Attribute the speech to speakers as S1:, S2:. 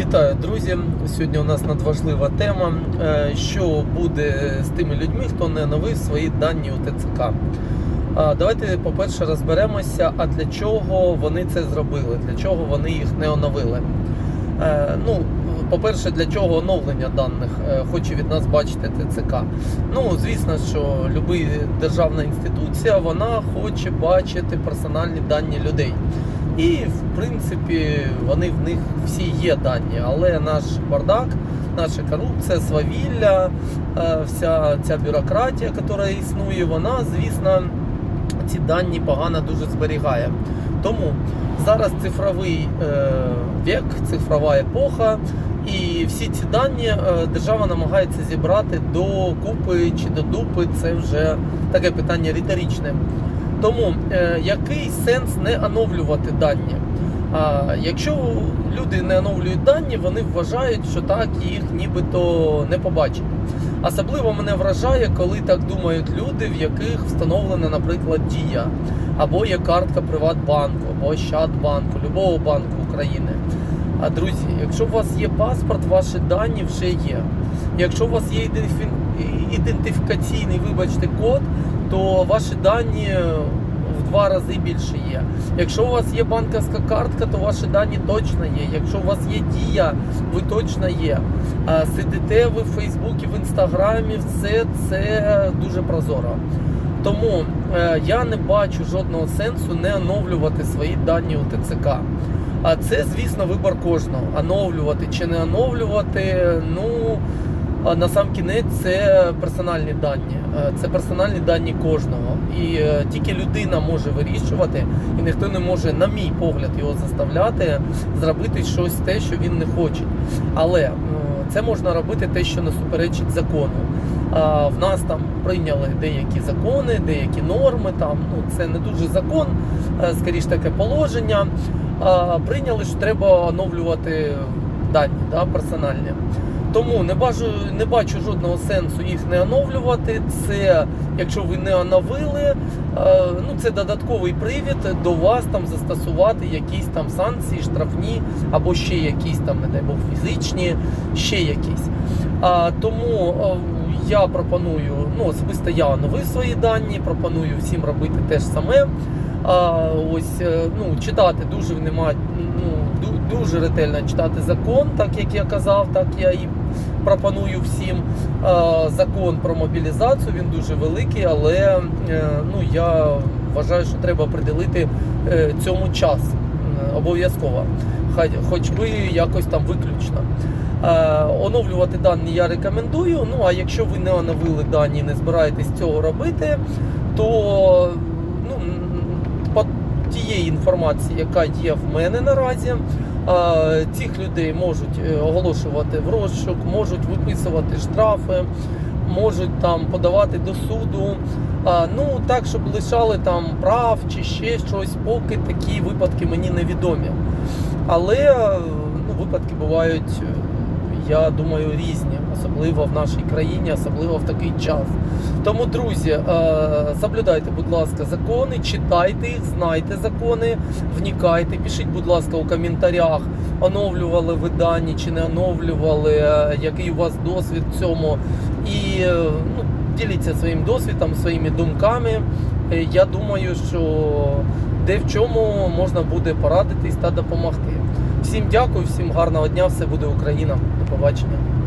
S1: Вітаю, друзі! Сьогодні у нас надважлива тема. Е, Що буде з тими людьми, хто не оновив свої дані у ТЦК? Давайте, по-перше, розберемося, а для чого вони це зробили, для чого вони їх не оновили. Е, Ну, по-перше, для чого оновлення даних е, хоче від нас бачити ТЦК. Ну, звісно, що люба державна інституція вона хоче бачити персональні дані людей. І в принципі вони в них всі є дані, але наш бардак, наша корупція, свавілля, е, вся ця бюрократія, яка існує, вона, звісно, ці дані погано дуже зберігає. Тому зараз цифровий е, вік, цифрова епоха, і всі ці дані е, держава намагається зібрати до купи чи до дупи. Це вже таке питання риторичне. Тому е, який сенс не оновлювати дані? А якщо люди не оновлюють дані, вони вважають, що так їх нібито не побачать. Особливо мене вражає, коли так думають люди, в яких встановлена, наприклад, дія, або є картка Приватбанку, або Ощадбанку, любого банку України. А друзі, якщо у вас є паспорт, ваші дані вже є. Якщо у вас є ідентифікаційний, вибачте, код, то ваші дані в два рази більше є. Якщо у вас є банківська картка, то ваші дані точно є. Якщо у вас є дія, ви точно є. А Сидите ви в Фейсбуці, в Інстаграмі, все це дуже прозоро. Тому е, я не бачу жодного сенсу не оновлювати свої дані у ТЦК. А це, звісно, вибір кожного. Оновлювати чи не оновлювати. Ну на сам кінець це персональні дані. Е, Це персональні дані кожного. І е, тільки людина може вирішувати, і ніхто не може, на мій погляд, його заставляти зробити щось те, що він не хоче. Але це можна робити те, що не суперечить закону. А в нас там прийняли деякі закони, деякі норми. Там ну це не дуже закон, е, скоріш таке положення. А, прийняли, що треба оновлювати дані да, персональні. Тому не бачу, не бачу жодного сенсу їх не оновлювати. Це, якщо ви не оновили, е, ну це додатковий привід до вас там застосувати якісь там санкції, штрафні або ще якісь там, не дай Бог, фізичні, ще якісь. А, тому е, я пропоную, ну особисто я оновив свої дані, пропоную всім робити те ж саме. А, ось е, ну читати дуже нема, ну дуже ретельно читати закон, так як я казав, так я і пропоную всім. Закон про мобілізацію він дуже великий, але е, ну я вважаю, що треба приділити е, цьому час обов'язково, хай хоч би якось там виключно. Оновлювати дані я рекомендую. Ну а якщо ви не оновили дані і не збираєтесь цього робити, то по тієї інформації, яка є в мене наразі, е, цих людей можуть е, оголошувати в розшук, можуть виписувати штрафи, можуть там подавати до суду. Ну так, щоб лишали там прав чи ще щось, поки такі випадки мені невідомі. Але е, ну, випадки бувають, я думаю, різні, особливо в нашій країні, особливо в такий час. Тому, друзі, е, соблюдайте, будь ласка, закони, читайте їх, знайте закони, вникайте, пишіть, будь ласка, у коментарях, оновлювали ви дані чи не оновлювали, е, який у вас досвід в цьому. І е, ну, діліться своїм досвідом, своїми думками. Я думаю, що де в чому можна буде порадитись та допомогти. Всім дякую, всім гарного дня, все буде Україна. Побачення.